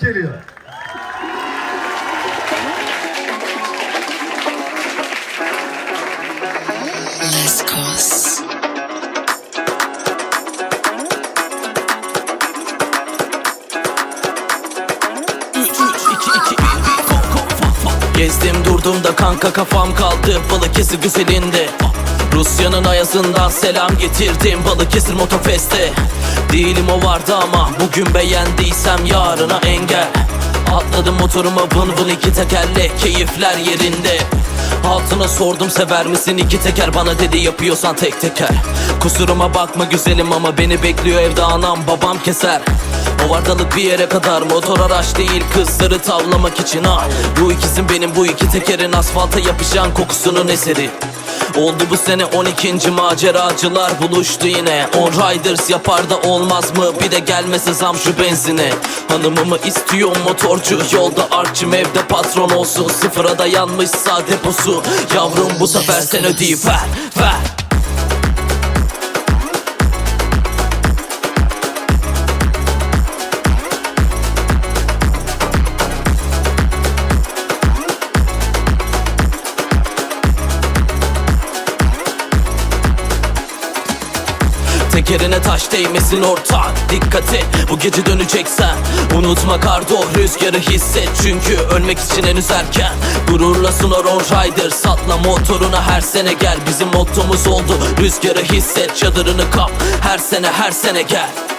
Geliyor. Let's Coast. Gezdim durdum da kanka kafam kaldı Balıkesir güzelinde Rusya'nın ayazından selam getirdim Balıkesir Motofest'e. Değilim o vardı ama Bugün beğendiysem yarına engel. Atladım motoruma vın vın iki tekerle Keyifler yerinde. Altına sordum sever misin? İki teker Bana dedi yapıyorsan tek teker. Kusuruma bakma güzelim ama Beni bekliyor evde anam babam keser vardalık bir yere kadar motor araç değil kızları tavlamak için ha. Bu ikizim benim bu iki tekerin asfalta yapışan kokusunun eseri. Oldu bu sene 12. maceracılar buluştu yine. On Riders yapar da olmaz mı? Bir de gelmese zam şu benzine. Hanımımı istiyor motorcu yolda artçım evde patron olsun. Sıfıra dayanmışsa deposu Yavrum bu sefer sen ödeyip ver ver Tekerine taş değmesin ortak Dikkat et bu gece döneceksen. Unutma kardo rüzgarı hisset. Çünkü ölmek için henüz erken. Gururla sunar on rider. Satla motoruna her sene gel. Bizim mottomuz oldu rüzgarı hisset. Çadırını kap her sene her sene gel